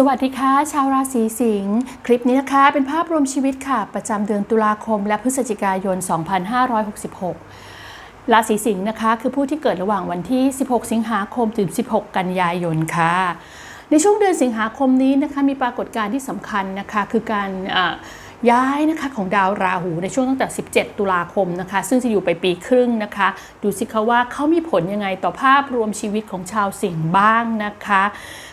สวัสดีค่ะ ชาวราศีสิงห์คลิปนี้นะคะเป็นภาพรวมชีวิตค่ะ ประจำเดือนตุลาคม และพฤศจิกายน 2566 ราศีสิงห์นะคะ คือผู้ที่เกิดระหว่างวันที่ 16 สิงหาคมถึง 16 กันยายนค่ะ ในช่วงเดือนสิงหาคมนี้นะคะมีปรากฏการณ์ที่สำคัญนะคะคือการย้ายนะคะของดาวราหูในช่วงตั้งแต่ 17 ตุลาคมนะคะ ซึ่งจะอยู่ไปปีครึ่งนะคะ ดูสิคะว่าเขามีผลยังไงต่อภาพรวมชีวิตของชาวสิงห์บ้างนะคะ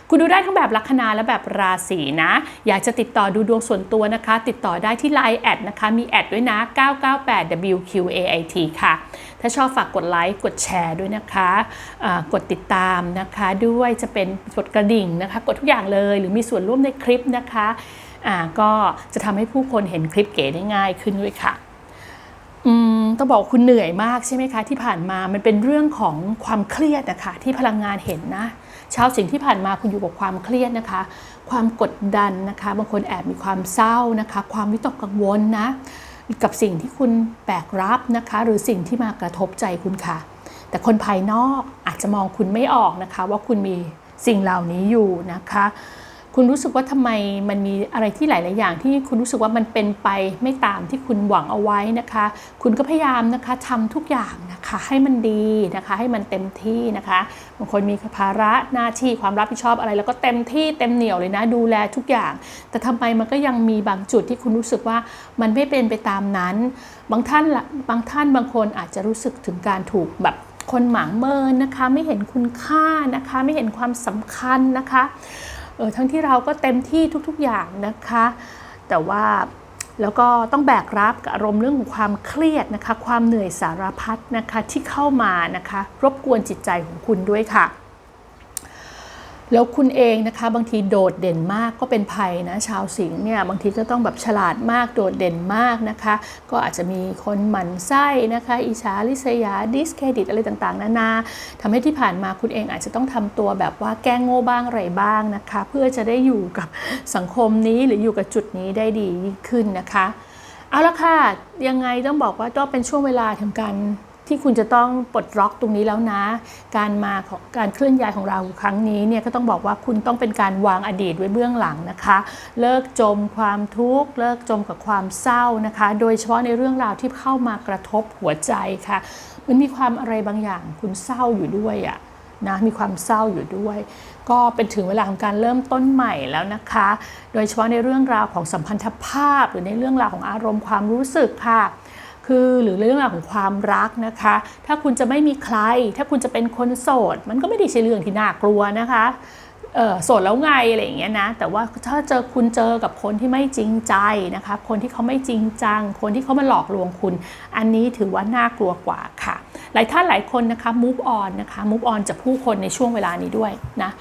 คุณดูได้ทั้งแบบลัคนาและแบบราศีนะ อยากจะติดต่อดูดวงส่วนตัวนะคะ ติดต่อได้ที่ Line แอดนะคะ มีแอดด้วยนะ 998WQAIT ค่ะ ถ้าชอบฝากกดไลค์กดแชร์ด้วยนะคะกดติดตามนะคะด้วยจะเป็นกดกระดิ่งนะคะ กดทุกอย่างเลยหรือมีส่วนร่วมในคลิปนะคะก็จะทำให้ผู้คนเห็นคลิปเก๋ได้ง่ายขึ้นด้วยค่ะต้องบอกคุณเหนื่อยมากใช่ไหมคะ ที่ผ่านมามันเป็นเรื่องของความเครียดนะคะที่พลังงานเห็นนะ ชาวสิ่งที่ผ่านมาคุณอยู่กับความเครียดนะคะ ความกดดันนะคะ บางคนแอบมีความเศร้านะคะ ความวิตกกังวลนะกับสิ่งที่คุณแบกรับนะคะ หรือสิ่งที่มากระทบใจคุณค่ะ แต่คนภายนอกอาจจะมองคุณไม่ออกนะคะ ว่าคุณมีสิ่งเหล่านี้อยู่นะคะ คุณรู้สึกว่าทำไมมันมีอะไรที่หลาย ๆ อย่าง ที่คุณรู้สึกว่ามันเป็นไปไม่ตามที่คุณหวังเอาไว้นะคะ คุณก็พยายามนะคะทำทุกอย่างนะคะให้มันดีนะคะ ให้มันเต็มที่นะคะบางคนมีภาระหน้าที่ความรับผิดชอบอะไร แล้วก็เต็มที่เต็มเหนียวเลยนะดูแลทุกอย่าง แต่ทำไมมันก็ยังมีบางจุดที่คุณรู้สึกว่ามันไม่เป็นไปตามนั้น บางท่านละบางท่านบางคนอาจจะรู้สึกถึงการถูกแบบคนหมางเมินนะคะ ไม่เห็นคุณค่านะคะ ไม่เห็นความสำคัญนะคะ เออทั้งที่เราก็เต็มที่ทุกๆอย่างนะคะ แต่ว่าแล้วก็ต้องแบกรับกับอารมณ์เรื่องของความเครียดนะคะ ความเหนื่อยสารพัดนะคะที่เข้ามานะคะ รบกวนจิตใจของคุณด้วยค่ะ แล้วคุณเองนะคะบางทีโดดเด่นมากก็เป็นภัยนะชาวสิงห์เนี่ยบางทีก็ต้องแบบฉลาดมากโดดเด่นมากนะคะ ก็อาจจะมีคนหมั่นไส้นะคะอิจฉาริษยาดิสเครดิตอะไรต่างๆ นานาทำให้ที่ผ่านมาคุณเองอาจจะต้องทำตัวแบบว่าแกล้งโง่บ้างอะไรบ้างนะคะ เพื่อจะได้อยู่กับสังคมนี้หรืออยู่กับจุดนี้ได้ดียิ่งขึ้นนะคะ เอาละค่ะยังไงต้องบอกว่าก็เป็นช่วงเวลาถึงการ ที่คุณจะต้องปลดล็อกตรงนี้แล้วนะ การมาของการเคลื่อนย้ายของเราครั้งนี้เนี่ยก็ต้องบอกว่าคุณต้องเป็นการวางอดีตไว้เบื้องหลังนะคะ เลิกจมความทุกข์เลิกจมกับความเศร้านะคะ โดยเฉพาะในเรื่องราวที่เข้ามากระทบหัวใจค่ะ มันมีความอะไรบางอย่างคุณเศร้าอยู่ด้วยอะนะมีความเศร้าอยู่ด้วย ก็เป็นถึงเวลาของการเริ่มต้นใหม่แล้วนะคะ โดยเฉพาะในเรื่องราวของสัมพันธภาพ หรือในเรื่องราวของอารมณ์ความรู้สึกค่ะ คือหรือเรื่องราวของความรักนะคะ ถ้าคุณจะไม่มีใคร ถ้าคุณจะเป็นคนโสด มันก็ไม่ได้ใช่เรื่องที่น่ากลัวนะคะโสดแล้วไงอะไรอย่างเงี้ยนะ แต่ว่าถ้าเจอคุณเจอกับคนที่ไม่จริงใจนะคะ คนที่เขาไม่จริงจัง คนที่เขามาหลอกลวงคุณ อันนี้ถือว่าน่ากลัวกว่าค่ะ หลายท่านหลายคนนะคะ move on นะคะ move on จากผู้คนในช่วงเวลานี้ด้วยนะ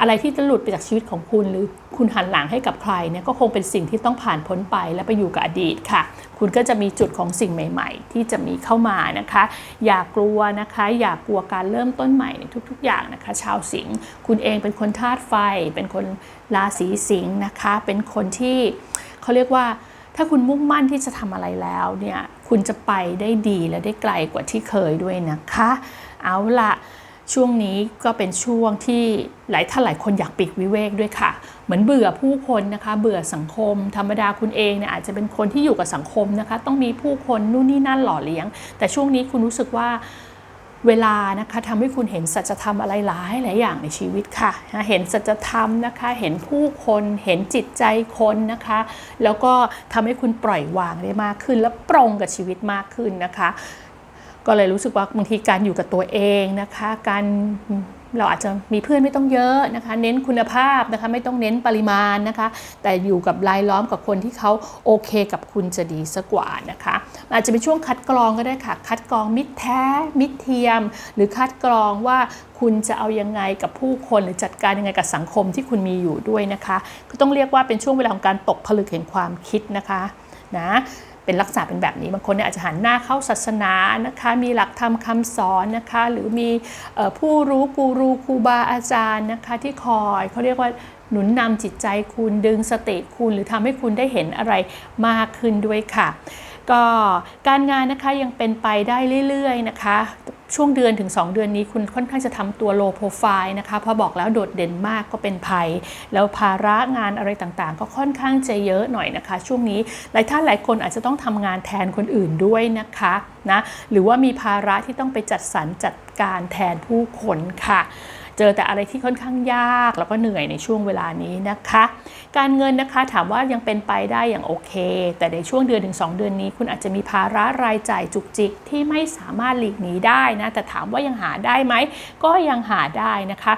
อะไรที่จะหลุดไปจากชีวิตของคุณ หรือคุณหันหลังให้กับใครเนี่ยก็คงเป็นสิ่งที่ต้องผ่านพ้นไปและไปอยู่กับอดีตค่ะ คุณก็จะมีจุดของสิ่งใหม่ ๆ ที่จะมีเข้ามานะคะ อย่ากลัวนะคะ อย่ากลัวการเริ่มต้นใหม่ในทุก ๆ อย่างนะคะ ชาวสิงห์คุณเองเป็นคนธาตุไฟ เป็นคนราศีสิงห์นะคะ เป็นคนที่เขาเรียกว่าถ้าคุณมุ่งมั่นที่จะทำอะไรแล้วเนี่ยคุณจะไปได้ดีและได้ไกลกว่าที่เคยด้วยนะคะ เอาละ ช่วงนี้ก็เป็นช่วงที่หลายท่านหลายคนอยากปีกวิเวกด้วยค่ะ เหมือนเบื่อผู้คนนะคะ เบื่อสังคม ธรรมดาคุณเองเนี่ยอาจจะเป็นคนที่อยู่กับสังคมนะคะ ต้องมีผู้คนนู่นนี่นั่นหล่อเลี้ยง แต่ช่วงนี้คุณรู้สึกว่าเวลานะคะทำให้คุณเห็นสัจธรรมอะไรหลายหลายอย่างในชีวิตค่ะ เห็นสัจธรรมนะคะ เห็นผู้คน เห็นจิตใจคนนะคะ แล้วก็ทำให้คุณปล่อยวางได้มากขึ้น และปรงกับชีวิตมากขึ้นนะคะ ก็เลยรู้สึกว่าบางทีการอยู่กับตัวเองนะคะ การเราอาจจะมีเพื่อนไม่ต้องเยอะนะคะ เน้นคุณภาพนะคะไม่ต้องเน้นปริมาณนะคะ แต่อยู่กับรายล้อมกับคนที่เขาโอเคกับคุณจะดีสักกว่านะคะ อาจจะเป็นช่วงคัดกรองก็ได้ค่ะ คัดกรองมิตรแท้ มิตรเทียม หรือคัดกรองว่าคุณจะเอายังไงกับผู้คนหรือจัดการยังไงกับสังคมที่คุณมีอยู่ด้วยนะคะ ก็ต้องเรียกว่าเป็นช่วงเวลาของการตกผลึกแห่งความคิดนะคะนะ เป็นลักษณะเป็นแบบนี้ บางคนเนี่ยอาจจะหันหน้าเข้าศาสนานะคะมีหลักธรรมคำสอนนะคะหรือมีผู้รู้กูรูครูบาอาจารย์นะคะที่คอยเขาเรียกว่าหนุนนำจิตใจคุณดึงสติคุณหรือทำให้คุณได้เห็นอะไรมากขึ้นด้วยค่ะก็การงานนะคะยังเป็นไปได้เรื่อยๆนะคะ ช่วงเดือนถึง 2 เดือนนี้คุณค่อนข้างจะทำตัวโลโปรไฟล์นะคะพอบอกแล้วโดดเด่นมากก็เป็นภัย แล้วภาระงานอะไรต่างๆ ก็ค่อนข้างจะเยอะหน่อยนะคะ ช่วงนี้หลายท่านหลายคนอาจจะต้องทำงานแทนคนอื่นด้วยนะคะนะหรือว่ามีภาระที่ต้องไปจัดสรรจัดการแทนผู้คนค่ะ เจอแต่อะไรที่ค่อนข้างยาก แล้วก็เหนื่อยในช่วงเวลานี้นะคะ การเงินนะคะถามว่ายังเป็นไปได้อย่างโอเค แต่ในช่วงเดือนถึง2เดือนนี้ คุณอาจจะมีภาระรายจ่ายจุกจิกที่ไม่สามารถหลีกหนีได้นะแต่ถามว่ายังหาได้ไหมก็ยังหาได้นะคะ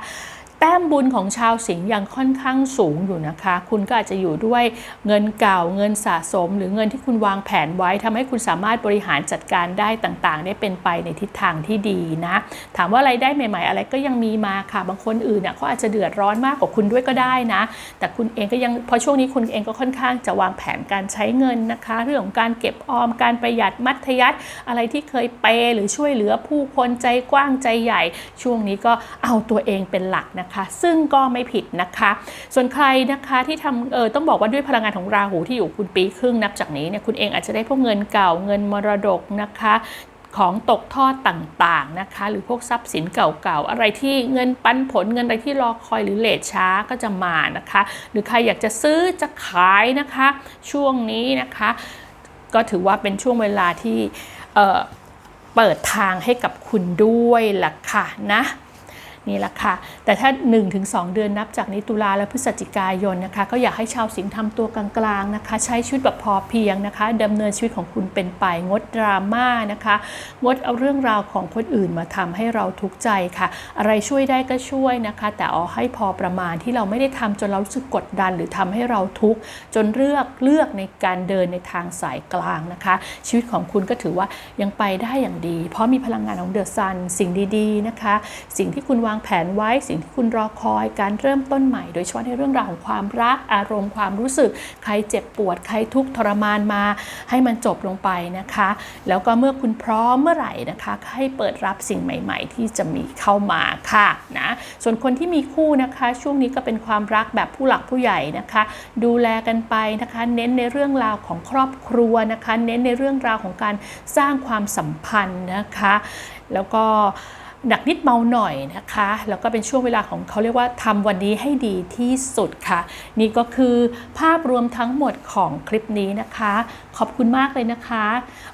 แต้มบุญของชาวสิงห์ยังค่อนข้างสูงอยู่นะคะ คุณก็อาจจะอยู่ด้วยเงินเก่าเงินสะสม หรือเงินที่คุณวางแผนไว้ทำให้คุณสามารถบริหารจัดการได้ต่างๆ ได้เป็นไปในทิศทางที่ดีนะ ถามว่าไรายได้ใหม่ ๆ อะไรก็ยังมีมาค่ะ บางคนอื่นเนี่ยเขาอาจจะเดือดร้อนมากกว่าคุณด้วยก็ได้นะ แต่คุณเองก็ยังพราะช่วงนี้คุณเองก็ค่อนข้างจะวางแผนการใช้เงินนะคะ เรื่องของการเก็บออมการประหยัดมัธยัติอะไรที่เคยเปย์หรือช่วยเหลือผู้คนใจกว้างใจใหญ่ ช่วงนี้ก็เอาตัวเองเป็นหลักนะคะซึ่งก็ไม่ผิดนะคะ ส่วนใครนะคะที่ทำเออต้องบอกว่าด้วยพลังงานของราหูที่อยู่คุณปีครึ่งนับจากนี้เนี่ยคุณเองอาจจะได้พวกเงินเก่าเงินมรดกนะคะของตกทอดต่างๆนะคะ หรือพวกทรัพย์สินเก่าๆ อะไรที่เงินปันผลเงินอะไรที่รอคอยหรือเลทช้าก็จะมานะคะ หรือใครอยากจะซื้อจะขายนะคะ ช่วงนี้นะคะ ก็ถือว่าเป็นช่วงเวลาที่เเปิดทางให้กับคุณด้วยล่ะค่ะนะ นี่แหละค่ะ แต่ถ้า 1-2 เดือนนับจากนี้ตุลาและพฤศจิกายนนะคะ ก็อยากให้ชาวสิงห์ทำตัวกลางๆนะคะ ใช้ชีวิตแบบพอเพียงนะคะดำเนินชีวิตของคุณเป็นไปงดดราม่านะคะ งดเอาเรื่องราวของคนอื่นมาทำให้เราทุกข์ใจค่ะ อะไรช่วยได้ก็ช่วยนะคะ แต่เอาให้พอประมาณที่เราไม่ได้ทำจนเรารู้สึกกดดันหรือทำให้เราทุกข์จนเลือกเลือกในการเดินในทางสายกลางนะคะ ชีวิตของคุณก็ถือว่ายังไปได้อย่างดี เพราะมีพลังงานของเดอะซันสิ่งดีๆนะคะ สิ่งที่คุณวางางแผนไว้สิ่งที่คุณรอคอยการเริ่มต้นใหม่ โดยเฉพาะในเรื่องราวของความรักอารมณ์ความรู้สึก ใครเจ็บปวด ใครทุกข์ทรมานมา ให้มันจบลงไปนะคะ แล้วก็เมื่อคุณพร้อมเมื่อไหร่นะคะ ให้เปิดรับสิ่งใหม่ ๆ ที่จะมีเข้ามาค่ะนะส่วนคนที่มีคู่นะคะ ช่วงนี้ก็เป็นความรักแบบผู้หลักผู้ใหญ่นะคะ ดูแลกันไปนะคะ เน้นในเรื่องราวของครอบครัวนะคะ เน้นในเรื่องราวของการสร้างความสัมพันธ์นะคะ แล้วก็ หนักนิดเบาหน่อยนะคะ แล้วก็เป็นช่วงเวลาของเขาเรียกว่าทำวันนี้ให้ดีที่สุดค่ะ นี่ก็คือภาพรวมทั้งหมดของคลิปนี้นะคะ ขอบคุณมากเลยนะคะ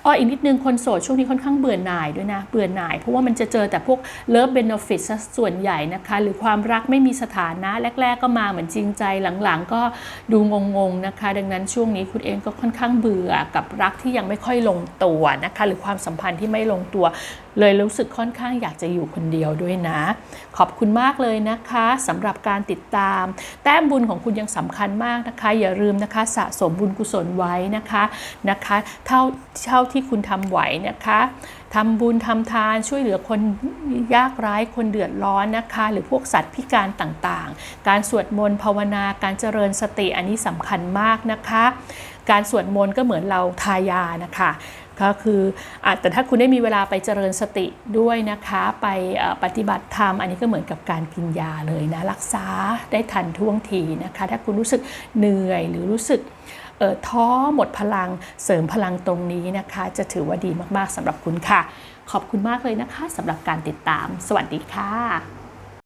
อ้ออีกนิดนึงคนโสดช่วงนี้ค่อนข้างเบื่อหน่ายด้วยนะ เบื่อหน่ายเพราะว่ามันจะเจอแต่พวกเลิฟเบนฟิตส่วนใหญ่นะคะ หรือความรักไม่มีสถานะแรก ๆ ก็มาเหมือนจริงใจหลังๆ ก็ดูงงๆนะคะ ดังนั้นช่วงนี้คุณเองก็ค่อนข้างเบื่อกับรักที่ยังไม่ค่อยลงตัวนะคะ หรือความสัมพันธ์ที่ไม่ลงตัว เลยรู้สึกค่อนข้างอยากจะอยู่คนเดียวด้วยนะ ขอบคุณมากเลยนะคะสำหรับการติดตาม แต้มบุญของคุณยังสำคัญมากนะคะ อย่าลืมนะคะสะสมบุญกุศลไว้นะคะนะคะเท่าเท่าที่คุณทำไหวนะคะทำบุญทำทานช่วยเหลือคนยากไร้คนเดือดร้อนนะคะ หรือพวกสัตว์พิการต่างๆ การสวดมนต์ภาวนาการเจริญสติอันนี้สำคัญมากนะคะ การสวดมนต์ก็เหมือนเราทายานะคะ ก็คืออาแต่ถ้าคุณได้มีเวลาไปเจริญสติด้วยนะคะ ไปปฏิบัติธรรม อันนี้ก็เหมือนกับการกินยาเลยนะ รักษาได้ทันท่วงทีนะคะ ถ้าคุณรู้สึกเหนื่อยหรือรู้สึกท้อหมดพลังเสริมพลังตรงนี้นะคะ จะถือว่าดีมากๆสำหรับคุณค่ะ ขอบคุณมากเลยนะคะสำหรับการติดตาม สวัสดีค่ะ